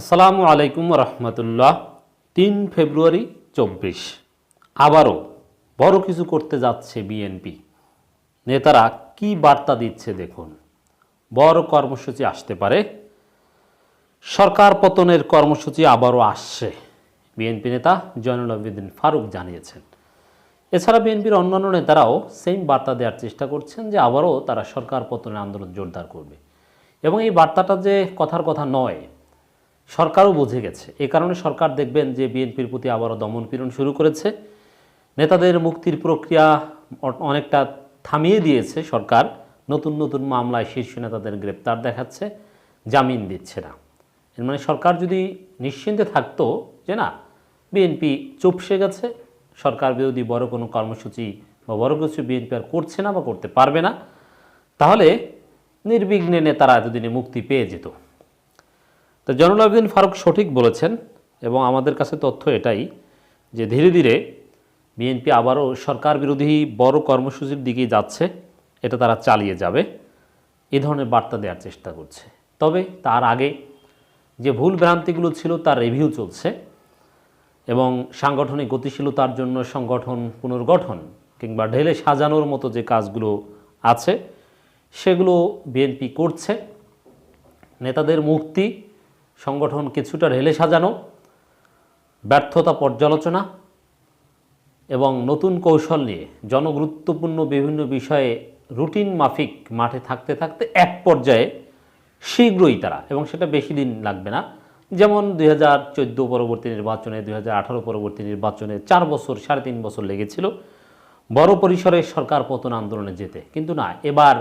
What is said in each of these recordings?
আসসালামু আলাইকুম রহমতুল্লাহ। তিন ফেব্রুয়ারি চব্বিশ। আবারও বড় কিছু করতে যাচ্ছে বিএনপি। নেতারা কি বার্তা দিচ্ছে দেখুন। বড় কর্মসূচি আসতে পারে। সরকার পতনের কর্মসূচি আবারও আসছে। বিএনপি নেতা জয়নুল আবেদিন ফারুক জানিয়েছেন। এছাড়া বিএনপির অন্যান্য নেতারাও সেম বার্তা দেওয়ার চেষ্টা করছেন যে আবারও তারা সরকার পতনের আন্দোলন জোরদার করবে। এবং এই বার্তাটা যে কথার কথা নয় সরকারও বুঝে গেছে। এ কারণে সরকার দেখবেন যে বিএনপির প্রতি আবারও দমনপীড়ন শুরু করেছে। নেতাদের মুক্তির প্রক্রিয়া অনেকটা থামিয়ে দিয়েছে সরকার। নতুন নতুন মামলায় শীর্ষ নেতাদের গ্রেপ্তার দেখাচ্ছে, জামিন দিচ্ছে না। এর মানে সরকার যদি নিশ্চিন্তে থাকতো যে না, বিএনপি চুপসে গেছে, সরকার বিরোধী বড় কোনো কর্মসূচি বা বড় কিছু বিএনপি আর করছে না বা করতে পারবে না, তাহলে নির্বিঘ্নে নেতারা এতদিনে মুক্তি পেয়ে যেত। তো জয়নুল আবেদিন ফারুক সঠিক বলেছেন এবং আমাদের কাছে তথ্য এটাই যে ধীরে ধীরে বিএনপি আবারও সরকার বিরোধী বড় কর্মসূচির দিকে যাচ্ছে, এটা তারা চালিয়ে যাবে, এ ধরনের বার্তা দেওয়ার চেষ্টা করছে। তবে তার আগে যে ভুল ভ্রান্তিগুলো ছিল তার রিভিউ চলছে এবং সাংগঠনিক গতিশীলতার জন্য সংগঠন পুনর্গঠন কিংবা ঢেলে সাজানোর মতো যে কাজগুলো আছে, সেগুলো বিএনপি করছে। নেতাদের মুক্তি সংগঠন কিছুটা রেলে সাজানো, ব্যর্থতা পর্যালোচনা এবং নতুন কৌশল নিয়ে জনগুরুত্বপূর্ণ বিভিন্ন বিষয়ে রুটিন মাফিক মাঠে থাকতে থাকতে এক পর্যায়ে শীঘ্রই তারা, এবং সেটা বেশি দিন লাগবে না, যেমন দুই হাজার চোদ্দ পরবর্তী নির্বাচনে, দুই হাজার আঠারো পরবর্তী নির্বাচনে চার বছর, সাড়ে তিন বছর লেগেছিল। বড় পরিসরে সরকার পতন আন্দোলনে যেতে, কিন্তু না, এবার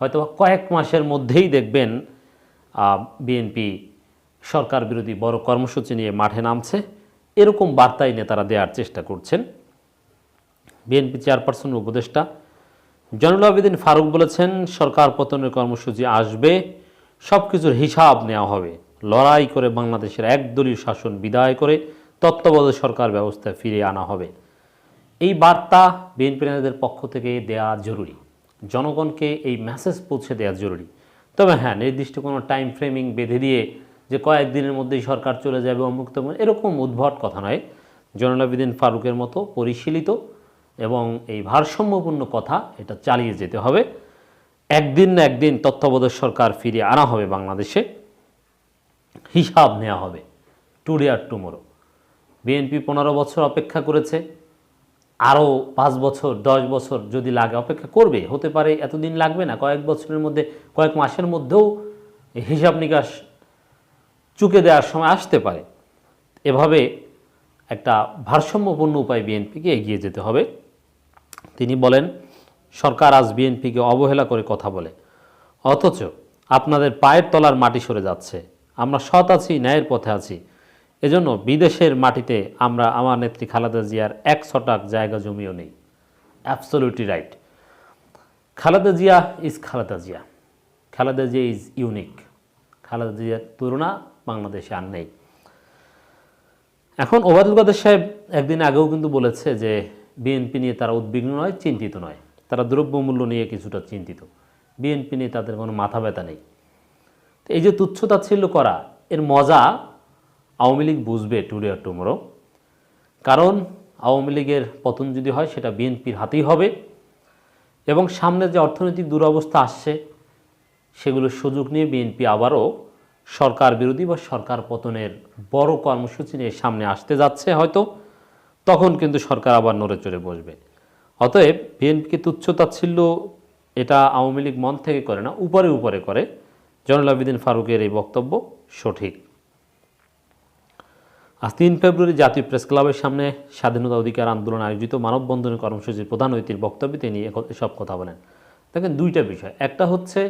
হয়তো কয়েক মাসের মধ্যেই দেখবেন বিএনপি সরকার বিরোধী বড় কর্মসূচি নিয়ে মাঠে নামছে। এরকম বার্তাই নেতারা দেওয়ার চেষ্টা করছেন। বিএনপি চেয়ারপারসন উপদেষ্টা জয়নুল আবেদিন ফারুক বলেছেন, সরকার পতনের কর্মসূচি আসবে সব কিছুর হিসাব নেওয়া হবে। লড়াই করে বাংলাদেশের একদলীয় শাসন বিদায় করে তত্ত্বাবধায়ক সরকার ব্যবস্থা ফিরে আনা হবে। এই বার্তা বিএনপি নেতাদের পক্ষ থেকে দেওয়া জরুরি। জনগণকে এই মেসেজ পৌঁছে দেওয়া জরুরি। তবে হ্যাঁ নির্দিষ্ট কোনো টাইম ফ্রেমিং বেঁধে দিয়ে যে কয়েকদিনের মধ্যেই সরকার চলে যাবে অমুক্ত এরকম উদ্ভট কথা নয়। জয়নালাবিদিন ফারুকের মতো পরিশীলিত এবং এই ভারসাম্যপূর্ণ কথা এটা চালিয়ে যেতে হবে। একদিন না একদিন তত্ত্বাবধায়ক সরকার ফিরিয়ে আনা হবে বাংলাদেশে। হিসাব নেওয়া হবে। টুডে আর টুমোরো। বিএনপি পনেরো বছর অপেক্ষা করেছে। আরও পাঁচ বছর, দশ বছর যদি লাগে অপেক্ষা করবে, হতে পারে এতদিন লাগবে না, কয়েক বছরের মধ্যে, কয়েক মাসের মধ্যেও হিসাব নিকাশ চুকে দেওয়ার সময় আসতে পারে। এভাবে একটা ভারসাম্যপূর্ণ উপায় বিএনপিকে এগিয়ে যেতে হবে। তিনি বলেন, সরকার আজ বিএনপিকে অবহেলা করে কথা বলে, অথচ আপনাদের পায়ের তলার মাটি সরে যাচ্ছে। আমরা সৎ আছি, ন্যায়ের পথে আছি। এজন্য বিদেশের মাটিতে আমরা আমার নেত্রী খালেদা জিয়ার এক ছটাক জায়গা জমিও নেই। Absolutely right Khaleda Zia is Khaleda Zia. Khaleda Zia is unique Khaleda জিয়ার তুলনা বাংলাদেশে আর নেই। এখন ওবায়দুল কাদের সাহেব একদিন আগেও কিন্তু বলেছে যে, বিএনপি নিয়ে তারা উদ্বিগ্ন নয়, চিন্তিত নয়। তারা দ্রব্যমূল্য নিয়ে কিছুটা চিন্তিত। বিএনপি নিয়ে তাদের কোনো মাথা ব্যথা নেই। তো এই যে তুচ্ছ তাচ্ছিল্য করা, এর মজা আওয়ামী লীগ বুঝবে টুডে আর টুমোরো। কারণ আওয়ামী লীগের পতন যদি হয়, সেটা বিএনপির হাতেই হবে। এবং সামনে যে অর্থনৈতিক দুরবস্থা আসছে, সেগুলোর সুযোগ নিয়ে বিএনপি আবারও সরকার বিরোধী বা সরকার পতনের বড় কর্মসূচি নিয়ে সামনে আসতে যাচ্ছে হয়তো, তখন কিন্তু সরকার আবার নড়ে চড়ে বসবে। অতএব বিএনপিকে তুচ্ছ তাচ্ছিল্য এটা আওয়ামী লীগ মন থেকে করে না, উপরে উপরে করে। জয়নুল আবেদিন ফারুকের এই বক্তব্য সঠিক। আজ তিন ফেব্রুয়ারি জাতীয় প্রেস ক্লাবের সামনে স্বাধীনতা অধিকার আন্দোলন আয়োজিত মানববন্ধনের কর্মসূচির প্রধান অতিথির বক্তব্যে তিনি এসব কথা বলেন। দেখেন দুইটা বিষয়। একটা হচ্ছে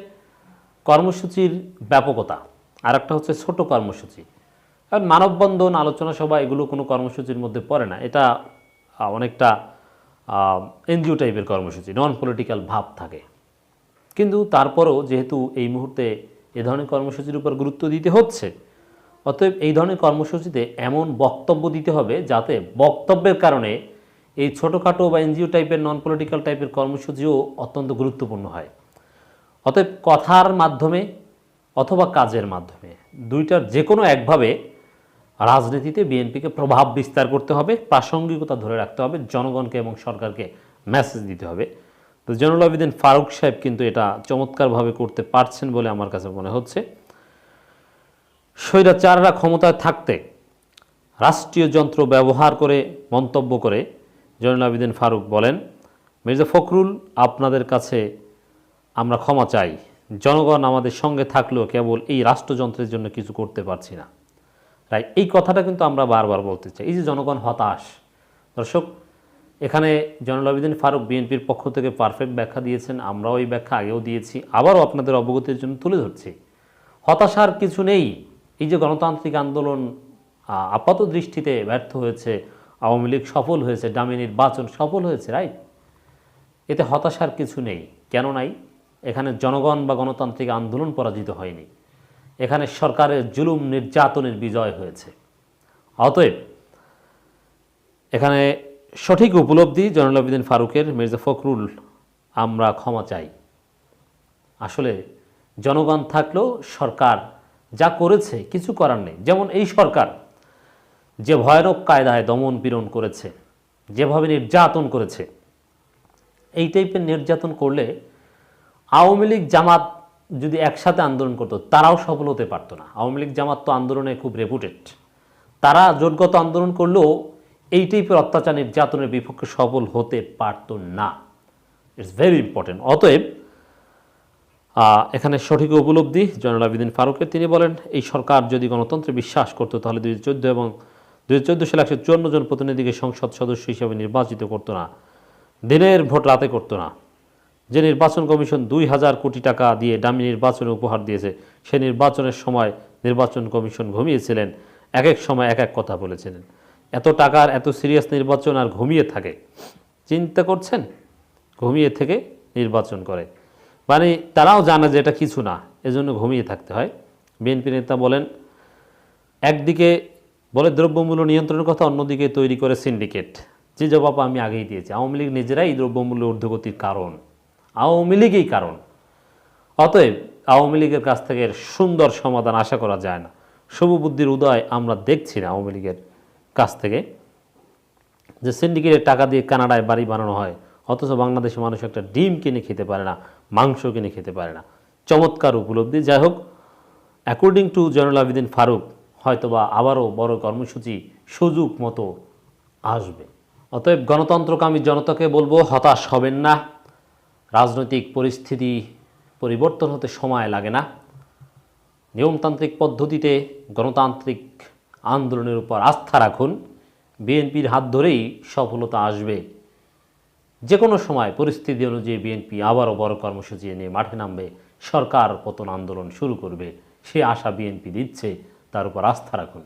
কর্মসূচির ব্যাপকতা। আর একটা হচ্ছে ছোট কর্মসূচি। কারণ মানববন্ধন, আলোচনা সভা এগুলো কোনো কর্মসূচির মধ্যে পড়ে না। এটা অনেকটা এনজিও টাইপের কর্মসূচি নন পলিটিক্যাল ভাব থাকে। কিন্তু তারপরও যেহেতু এই মুহূর্তে এ ধরনের কর্মসূচির উপর গুরুত্ব দিতে হচ্ছে, অতএব এই ধরনের কর্মসূচিতে এমন বক্তব্য দিতে হবে যাতে বক্তব্যের কারণে এই ছোটোখাটো বা এনজিও টাইপের নন পলিটিক্যাল টাইপের কর্মসূচিও অত্যন্ত গুরুত্বপূর্ণ হয়। অতএব কথার মাধ্যমে অথবা কাজের মাধ্যমে। দুইটার যে কোনো একভাবে রাজনীতিতে বিএনপিকে প্রভাব বিস্তার করতে হবে, প্রাসঙ্গিকতা ধরে রাখতে হবে, জনগণকে এবং সরকারকে মেসেজ দিতে হবে। তো জনুল আবেদিন ফারুক সাহেব কিন্তু এটা চমৎকারভাবে করতে পারছেন বলে আমার কাছে মনে হচ্ছে। স্বৈরাচাররা ক্ষমতায় থাকতে রাষ্ট্রীয় যন্ত্র ব্যবহার করে মন্তব্য করে জয়নুল আবেদিন ফারুক বলেন, মির্জা ফখরুল, আপনাদের কাছে আমরা ক্ষমা চাই। জনগণ আমাদের সঙ্গে থাকলেও কেবল এই রাষ্ট্রযন্ত্রের জন্য কিছু করতে পারছি না। রাইট এই কথাটা কিন্তু আমরা বারবার বলতে চাই। এই যে জনগণ হতাশ, দর্শক, এখানে জয়নুল ফারুক বিএনপির পক্ষ থেকে পারফেক্ট ব্যাখ্যা দিয়েছেন, আমরাও এই ব্যাখ্যা আগেও দিয়েছি, আবারও আপনাদের অবগতির জন্য তুলে ধরছি। হতাশার কিছু নেই। এই যে গণতান্ত্রিক আন্দোলন আপাত দৃষ্টিতে ব্যর্থ হয়েছে, আওয়ামী লীগ সফল হয়েছে ডামি নির্বাচন সফল হয়েছে রাইট এতে হতাশার কিছু নেই। কেন নাই? এখানে জনগণ বা গণতান্ত্রিক আন্দোলন পরাজিত হয়নি। এখানে সরকারের জুলুম নির্যাতনের বিজয় হয়েছে। অতএব এখানে সঠিক উপলব্ধি জয়নুল আবেদিন ফারুকের মির্জা ফখরুল আমরা ক্ষমা চাই। আসলে জনগণ থাকলেও সরকার যা করেছে কিছু করার নেই। যেমন এই সরকার যে ভয়ানক কায়দায় দমন পীড়ন করেছে, যেভাবে নির্যাতন করেছে, এই টাইপের নির্যাতন করলে আওয়ামী লীগ জামাত যদি একসাথে আন্দোলন করতো, তারাও সফল হতে পারতো না। আওয়ামী লীগ জামাত তো আন্দোলনে খুব রেপুটেড তারা জোটগত আন্দোলন করলেও এই টাইপের অত্যাচার নির্যাতনের বিপক্ষে সফল হতে পারতো না। ইটস ভেরি ইম্পর্টেন্ট অতএব এখানে সঠিক উপলব্ধি জয়নুল আবেদিন ফারুকের তিনি বলেন, এই সরকার যদি গণতন্ত্রে বিশ্বাস করতো, তাহলে দুই চোদ্দ এবং দুই চোদ্দ সালে একশো চুয়ান্ন জন প্রতিনিধিকে সংসদ সদস্য হিসেবে নির্বাচিত করতো না। দিনের ভোট রাতে করতো না। যে নির্বাচন কমিশন দুই হাজার কোটি টাকা দিয়ে ডামি নির্বাচনে উপহার দিয়েছে, সে নির্বাচনের সময় নির্বাচন কমিশন ঘুমিয়েছিলেন। এক এক সময় এক এক কথা বলেছিলেন। এত টাকার, এত সিরিয়াস নির্বাচন আর ঘুমিয়ে থাকে। চিন্তা করছেন? ঘুমিয়ে থেকে নির্বাচন করে। মানে তারাও জানে যে এটা কিছু না, এজন্য ঘুমিয়ে থাকতে হয়। বিএনপি নেতা বলেন, একদিকে বলে দ্রব্যমূল্য নিয়ন্ত্রণের কথা, অন্যদিকে তৈরি করে সিন্ডিকেট। যে জবাব আমি আগেই দিয়েছি। আওয়ামী লীগ নিজেরাই দ্রব্যমূল্য ঊর্ধ্বগতির কারণ। আওয়ামী লীগই কারণ। অতএব আওয়ামী লীগের কাছ থেকে সুন্দর সমাধান আশা করা যায় না। শুভবুদ্ধির উদয় আমরা দেখছি না আওয়ামী লীগের কাছ থেকে। যে সিন্ডিকেটের টাকা দিয়ে কানাডায় বাড়ি বানানো হয়, অথচ বাংলাদেশের মানুষ একটা ডিম কিনে খেতে পারে না, মাংস কিনে খেতে পারে না। চমৎকার উপলব্ধি। যাই হোক অ্যাকর্ডিং টু জয়নুল আবেদিন ফারুক হয়তোবা আবারও বড় কর্মসূচি সুযোগ মতো আসবে। অতএব গণতন্ত্রকামী জনতাকে বলব, হতাশ হবেন না। রাজনৈতিক পরিস্থিতি পরিবর্তন হতে সময় লাগে না। নিয়মতান্ত্রিক পদ্ধতিতে গণতান্ত্রিক আন্দোলনের উপর আস্থা রাখুন। বিএনপির হাত ধরেই সফলতা আসবে। যে কোনো সময় পরিস্থিতি অনুযায়ী বিএনপি আবারও বড় কর্মসূচি নিয়ে মাঠে নামবে। সরকার পতন আন্দোলন শুরু করবে। সে আশা বিএনপি দিচ্ছে, তার উপর আস্থা রাখুন।